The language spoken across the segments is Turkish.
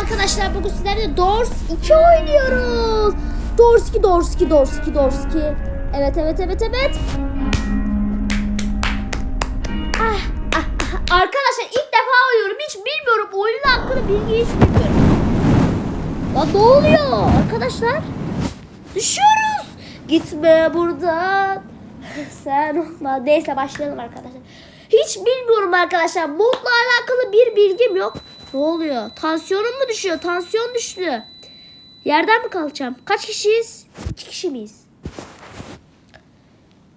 arkadaşlar bugün sizlerle Doors 2 oynuyoruz. Doors 2, Doors 2, Doors 2, Doors 2. Evet, evet, evet, evet. Ah, ah, ah. Arkadaşlar ilk defa oynuyorum. Hiç bilmiyorum. Oyunun hakkında bilgi hiç bilmiyorum. Lan ne oluyor arkadaşlar? Düşüyoruz. Gitme buradan. Sen olma. Neyse başlayalım arkadaşlar. Hiç bilmiyorum arkadaşlar. Modla alakalı bir bilgim yok. Ne oluyor? Tansiyonum mu düşüyor? Tansiyon düştü. Yerden mi kalacağım? Kaç kişiyiz? İki kişi miyiz?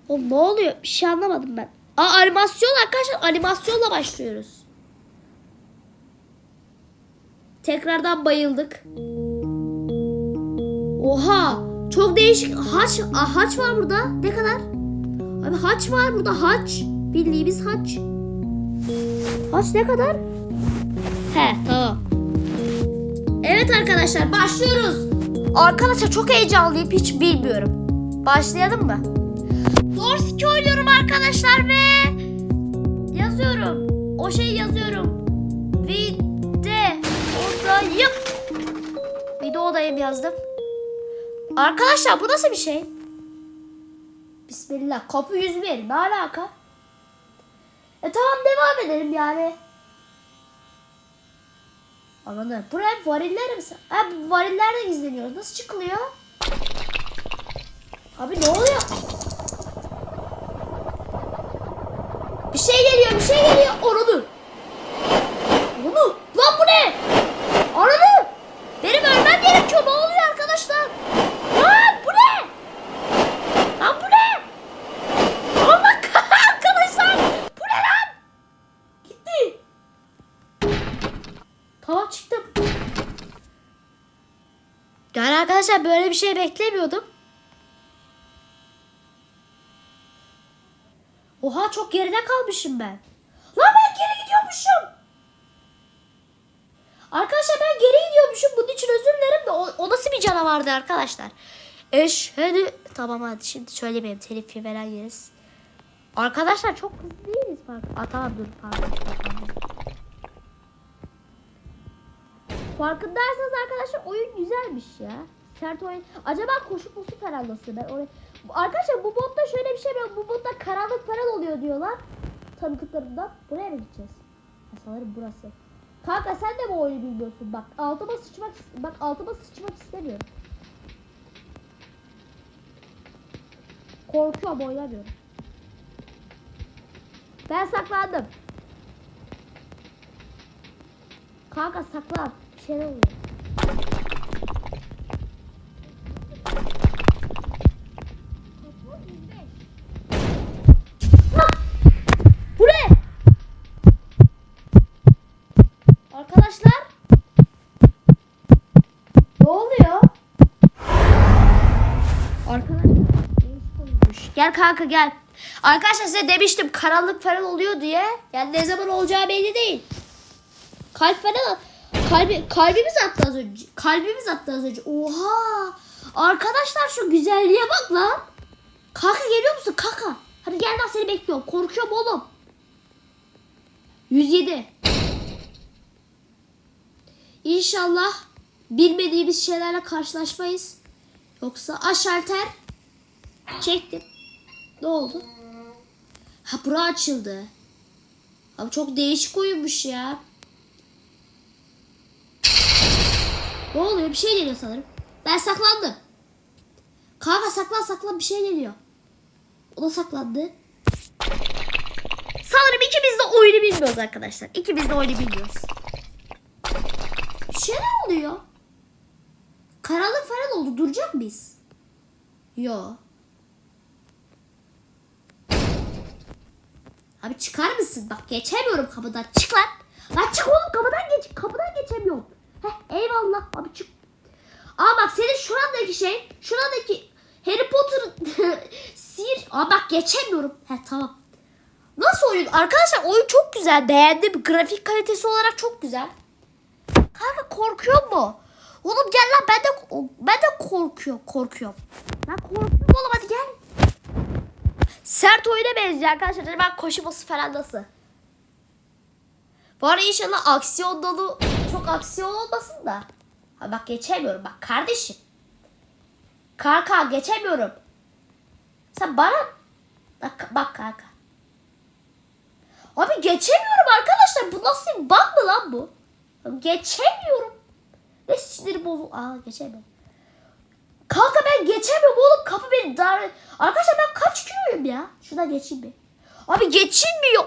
Oğlum ne oluyor? Bir şey anlamadım ben. Aa animasyon arkadaşlar. Animasyonla başlıyoruz. Tekrardan bayıldık. Oha! Çok değişik haç Aa, haç var burada. Ne kadar? Abi haç var burada haç. Bildiğimiz haç. Haç ne kadar? He tamam. Evet arkadaşlar başlıyoruz. Arkadaşlar çok heyecanlıyım hiç bilmiyorum. Başlayalım mı? Doors 2 oynuyorum arkadaşlar ve yazıyorum. O şeyi yazıyorum. Vide odayım. Vide odayım yazdım. Arkadaşlar bu nasıl bir şey? Bismillah. Kapı 101. Ne alaka? E tamam devam edelim yani. Anladım. Buraya hep variller mi? Ha bu varillerde gizleniyoruz. Nasıl çıkılıyor? Abi ne oluyor? Bir şey geliyor, bir şey geliyor. Onu. Onu. Lan bu ne? Ananı. Benim ölmem gerekiyor. Ne oluyor arkadaşlar? Lan bu ne? Lan bu ne? Allah arkadaşlar. Bu ne lan? Gitti. Tamam çıktım. Yani böyle bir şey beklemiyordum. Oha çok geride kalmışım ben. Lan ben geri gidiyormuşum. Arkadaşlar ben geri gidiyormuşum. Bunun için özür dilerim de o, o nasıl bir canavardı arkadaşlar. Eşhedü. Tamam hadi şimdi söylemeyelim. Telif veren yeriz. Arkadaşlar çok hızlı değiliz. Aa, tamam dur pardon. Farkındaysanız arkadaşlar oyun güzelmiş ya. Sert oyun. Acaba koşu pusu falan nasıl? Ben oraya... Arkadaşlar bu modda şöyle bir şey var. Bu modda karanlık falan oluyor diyorlar. Tanıklıklarından. Buraya mı gideceğiz? Sanırım burası. Kanka sen de bu oyunu bilmiyorsun. Bak altıma sıçmak bak altıma sıçmak istemiyorum. Korkuyorum oynamıyorum. Ben saklandım. Kanka saklan. Bir şeyler oluyor. Arkadaşlar. Gel kanka gel. Arkadaşlar size demiştim karanlık falan oluyor diye. Yani ne zaman olacağı belli değil. Kalp falan kalbi kalbimiz attı az önce. Kalbimiz attı az önce. Oha! Arkadaşlar şu güzelliğe bak lan. Kanka geliyor musun kanka? Hadi gel lan seni bekliyorum. Korkuyorum oğlum. 107. İnşallah bilmediğimiz şeylerle karşılaşmayız. Yoksa aşalter çektim. Ne oldu? Ha bura açıldı. Abi çok değişik oyunmuş ya. Ne oluyor? Bir şey geliyor sanırım. Ben saklandım. Kanka saklan saklan bir şey geliyor. O da saklandı. Sanırım ikimiz de oyunu bilmiyoruz arkadaşlar. İkimiz de oyunu bilmiyoruz. Bir şeyler oluyor. Karanlık falan oldu. Duracak mıyız? Yo. Abi çıkar mısın? Bak geçemiyorum kapıdan. Çık lan. Lan çık oğlum kapıdan geç. Kapıdan geçemiyorum. Heh eyvallah. Abi çık. Aa bak senin şuradaki şey. Şuradaki Harry Potter sihir. Aa bak geçemiyorum. He tamam. Nasıl oyun? Arkadaşlar oyun çok güzel. Beğendim. Grafik kalitesi olarak çok güzel. Kanka korkuyor mu? Oğlum gel lan ben de ben de korkuyorum. Korkuyorum. Ben korkuyorum oğlum hadi gel. Sert oyuna benziyor arkadaşlar. Ben koşu bası falan nasıl? Var inşallah aksiyon dolu çok aksiyon olmasın da. Ha bak geçemiyorum bak kardeşim. Kanka geçemiyorum. Sen bana bak, bak kanka. Abi geçemiyorum arkadaşlar. Bu nasıl bir bug mı lan bu? Geçemiyorum. Ne sinir bozul. Aa geçemiyorum. Kanka ben geçemiyorum oğlum. Kapı beni dar. Arkadaşlar ben kaç kiloyum ya? Şuna geçeyim bir. Abi geçilmiyor.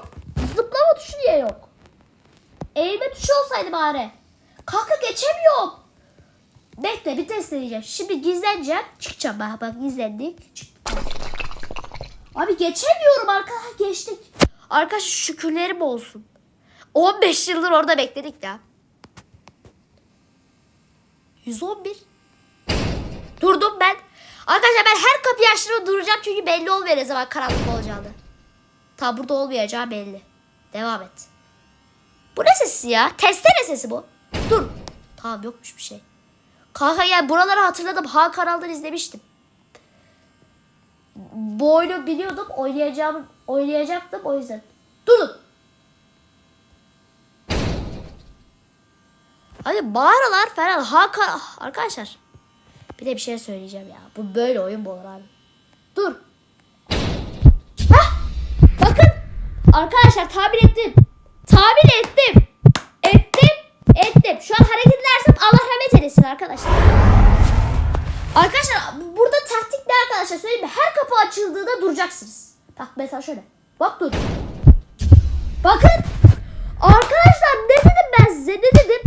Zıplama tuşu niye yok? Eğilme tuşu olsaydı bari. Kanka geçemiyorum. Bekle bir test edeceğim. Şimdi gizleneceğim. Çıkacağım ben. Bak gizlendik. Çıktım. Abi geçemiyorum arkadaşlar. Geçtik. Arkadaşlar şükürlerim olsun. 15 yıldır orada bekledik ya. 111. Durdum ben. Arkadaşlar ben her kapıyı açtığımda duracağım çünkü belli olmuyor ne zaman karanlık olacağını. Ta burada olmayacağı belli. Devam et. Bu ne sesi ya? Testere sesi bu. Dur. Tamam yokmuş bir şey. Kanka ya buraları hatırladım. Ha kanaldan izlemiştim. Bu oyunu biliyordum. Oynayacağım, oynayacaktım o yüzden. Durun. Hadi bağıralar falan. Ha kan- Arkadaşlar. Bir de bir şey söyleyeceğim ya. Bu böyle oyun mu olur abi? Dur. Hah! Bakın. Arkadaşlar tabir ettim. Tabir ettim. Ettim. Ettim. Şu an hareket edersem Allah rahmet eylesin arkadaşlar. Arkadaşlar burada taktik ne arkadaşlar söyleyeyim mi? Her kapı açıldığında duracaksınız. Bak mesela şöyle. Bak dur. Bakın. Arkadaşlar ne dedim ben size ne dedim?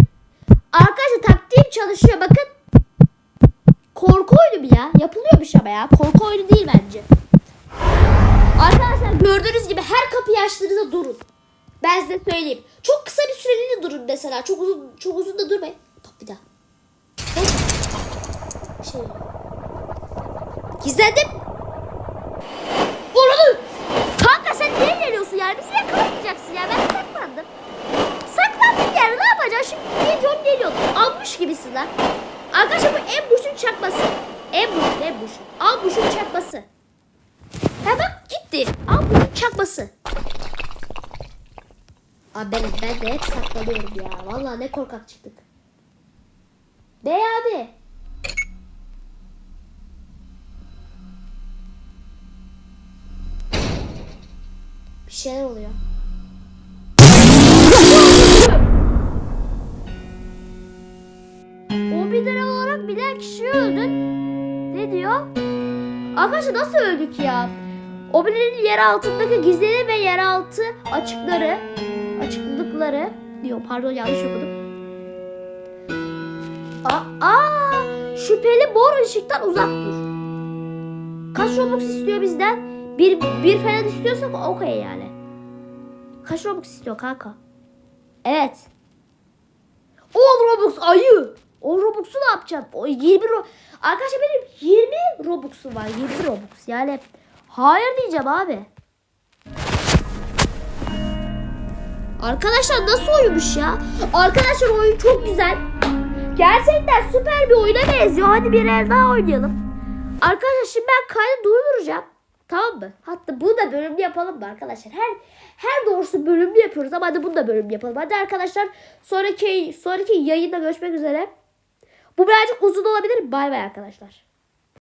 Çalışıyor bakın. Korku oyunu bir ya. Yapılıyormuş ama ya. Korku oyunu değil bence. Arkadaşlar gördüğünüz gibi her kapıyı açtığınızda durun. Ben size söyleyeyim. Çok kısa bir süreliğine durun mesela. Çok uzun çok uzun da durmayın. Bak bir daha. Şey. Gizlendim. Vurulur. Kanka sen niye geliyorsun yani? Bizi yakalamayacaksın ya. Ben saklandım. Saklandın yani ne yapacaksın? Şimdi geliyorsun geliyorsun. Almış gibisin lan. Arkadaşlar bu Embuş'un çakması. Embuş, Embuş. Ambuş'un çakması. Hemen gitti. Ambuş'un çakması. Abi ben, ben de hep saklanıyorum ya. Vallahi ne korkak çıktık. Bey abi. Bir şeyler oluyor. O bir olarak bilen kişi öldün. Ne diyor? Arkadaşlar nasıl öldük ya? O birinin yer altındaki gizleri ve yeraltı açıkları, açıklıkları diyor. Pardon yanlış okudum. Aa, aa, şüpheli mor ışıktan uzak dur. Kaç Robux istiyor bizden? Bir, bir falan istiyorsak okey yani. Kaç Robux istiyor kanka? Evet. 10 Robux ayı. 10 Robux'u ne yapacağım? O 20 Ro Arkadaşlar benim 20 Robux'um var. 20 Robux. Yani hayır diyeceğim abi. Arkadaşlar nasıl oyunmuş ya? Arkadaşlar oyun çok güzel. Gerçekten süper bir oyuna benziyor. Hadi bir el daha oynayalım. Arkadaşlar şimdi ben kaydı durduracağım. Tamam mı? Hatta bunu da bölümlü yapalım mı arkadaşlar? Her her doğrusu bölümlü yapıyoruz ama hadi bunu da bölümlü yapalım. Hadi arkadaşlar sonraki sonraki yayında görüşmek üzere. Bu birazcık uzun olabilir. Bay bay arkadaşlar.